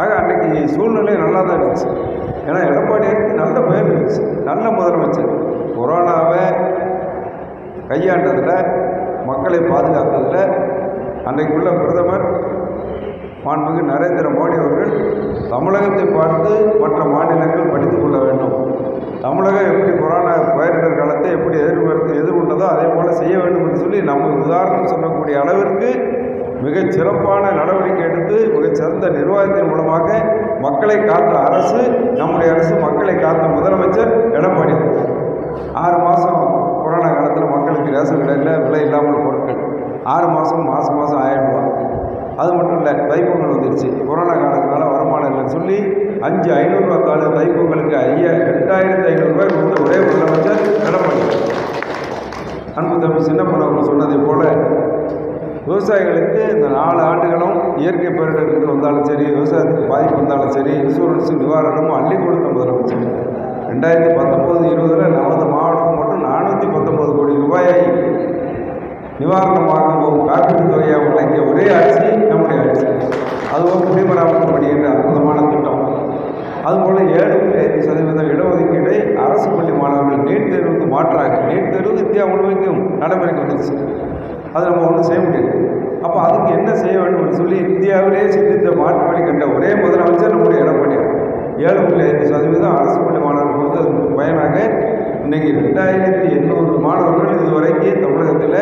ஆக அன்றைக்கி சூழ்நிலை நல்லா தான் இருந்துச்சு. ஏன்னா எடப்பாடியாருக்கு நல்ல பெயர் இருந்துச்சு. நல்ல முதலமைச்சர். கொரோனாவை கையாண்டதில் மக்களை பாதுகாத்ததில் அன்றைக்குள்ள பிரதமர் மாண்புமிகு நரேந்திர மோடி அவர்கள் தமிழகத்தை பார்த்து மற்ற மாநிலங்கள் படித்து கொள்ள வேண்டும். தமிழகம் எப்படி கொரோனா பயிரிடர் காலத்தை எப்படி எதிர்பார்த்து எதிர்கொண்டதோ அதே போல் செய்ய வேண்டும் என்று சொல்லி நம்ம உதாரணம் சொல்லக்கூடிய அளவிற்கு மிகச் சிறப்பான நடவடிக்கை எடுத்து மிகச்சிறந்த நிர்வாகத்தின் மூலமாக மக்களை காத்த அரசு நம்முடைய அரசு மக்களை காத்த முதலமைச்சர் எடப்பாடி. ஆறு மாதம் கொரோனா காலத்தில் மக்களுக்கு ரேஷன் கடையில் விலை இல்லாமல் பொருட்கள். ஆறு மாதம் மாதம் மாதம் ஆயிரம் ரூபா அது மட்டும் இல்லை தைப்பொங்கல் வந்துடுச்சு கொரோனா காலத்தினால வருமானம் இல்லைன்னு சொல்லி அஞ்சு ஐநூறுரூவா கால தைப்பொங்கலுக்கு ஐயா ரெண்டாயிரத்து ஐநூறுரூவாய் கொடுத்த ஒரே முதலமைச்சர் எடப்பாடி. அன்பு தம்பி சின்னப்பன் அவர்கள் சொன்னதை போல விவசாயிகளுக்கு இந்த நாலு ஆண்டுகளும் இயற்கை பேரிடர்கள் வந்தாலும் சரி விவசாயத்துக்கு பாதிப்பு வந்தாலும் சரி இன்சூரன்ஸ் நிவாரணமும் அள்ளி கொடுத்த முதலமைச்சர். ரெண்டாயிரத்தி பத்தொம்போது இருபதில் நமது மாவட்டத்துக்கு மட்டும் நானூற்றி பத்தொம்போது கோடி ரூபாயை நிவாரணமாகவும் காப்பீட்டு தொகையாக வழங்கிய ஒரே ஆட்சி நம்முடைய ஆட்சி. அதுவும் குடிமராமத்து பணி என்ற அற்புதமான திட்டம். அதுபோல் ஏழு புள்ளி ஐந்து சதவீதம் இடஒதுக்கீடை அரசு பள்ளி மாணவர்கள் நீட் தேர்வுக்கு மாற்றாக நீட் தேர்வு இந்தியா முழுமைக்கும் நடைமுறைக்கு வந்துருச்சு. அது நம்ம ஒன்றும் செய்ய முடியாது. அப்போ அதுக்கு என்ன செய்ய வேண்டும் சொல்லி இந்தியாவிலேயே சிந்தித்த மாற்று வழி கண்ட ஒரே முதலமைச்சர் நம்முடைய எடப்பாடியார் ஏழு புள்ளி ஐந்து சதவீதம் அரசு பள்ளி மாணவர்கள் வந்து பயனாக இன்றைக்கி ரெண்டாயிரத்தி எண்ணூறு மாணவர்கள் இதுவரைக்கும் தமிழகத்தில்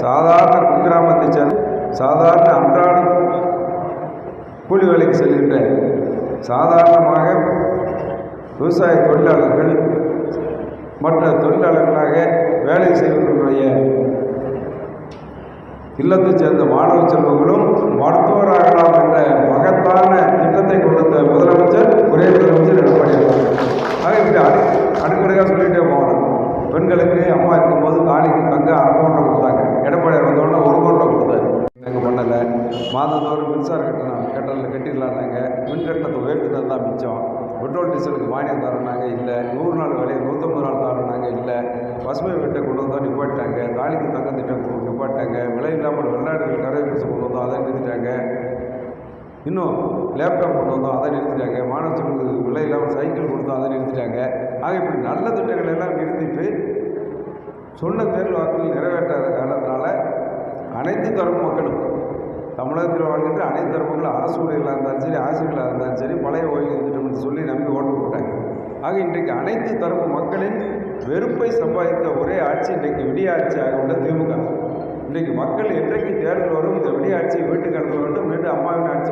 சாதாரண குக்கிராமத்தை சேர்ந்த சாதாரண அன்றாடம் கூலி வேலைக்கு செல்கின்ற சாதாரணமாக விவசாய தொழிலாளர்கள் மற்ற தொழிலாளர்களாக வேலை செய்வதனுடைய இல்லத்தைச் சேர்ந்த மாணவ செல்வங்களும் மருத்துவராகலாம் என்ற மகத்தான திட்டத்தை கொடுத்த முதலமைச்சர் ஒரே முதலமைச்சர் எடப்பாடி ஆக இப்படி அடு அடுக்கடுக்காக சொல்லிகிட்டே போகணும் பெண்களுக்கு அம்மா இருக்கும்போது காலிக்கு தங்க அரை பவுண்டை கொடுத்தாங்க. எடப்பாடி வந்தோடனே ஒரு பவுண்டை கொடுத்தாரு. எங்கள் பண்ணலை? மாதந்தோறும் மின்சாரம் கட்டணும். கட்டணில் கட்டிடலான்னாங்க மின் கட்டணத்தை உயர்த்தினது தான் மிச்சம். பெட்ரோல் டீசலுக்கு மானியம் தரனாங்க இல்லை நூறு நாள் விலையை நூற்றம்பது நாள் தரனாங்க இல்லை பசுமை வீட்டை கொண்டு வந்தால் நிப்பாட்டாங்க தங்க திட்டம் நிப்பாட்டாங்க விலை இல்லாமல் வெளிநாடுகள் கரை பசு கொண்டு வந்தோம் அதை நிறுத்திட்டாங்க. இன்னும் லேப்டாப் கொண்டு வந்தோம் அதை நிறுத்திட்டாங்க. மாணவர்களுக்கு விலை இல்லாமல் சைக்கிள் கொடுத்தோம் அதை நிறுத்திட்டாங்க. ஆக இப்படி நல்ல திட்டங்கள் எல்லாம் நிறுத்திட்டு சொன்ன தேர்தல் வாக்குகள் நிறைவேற்றாத காரணத்தினால அனைத்து தரப்பு மக்களும் தமிழகத்தில் வாழ்கின்ற அனைத்து தரப்புகளும் அரசு ஊழியர்களாக இருந்தாலும் சரி ஆசிரியர்களாக இருந்தாலும் சரி பழைய ஓய்வு திட்டம் என்று சொல்லி நம்பி ஓட்டு ஆக இன்றைக்கு அனைத்து தரப்பு மக்களின் வெறுப்பை சம்பாதித்த ஒரே ஆட்சி இன்றைக்கு விடியாட்சியாக உள்ள திமுக. இன்றைக்கு மக்கள் என்றைக்கு தேர்தல் வரும் இந்த விடியாட்சியை வீட்டுக்கு அனுப்ப வேண்டும் என்று அம்மாவின் ஆட்சி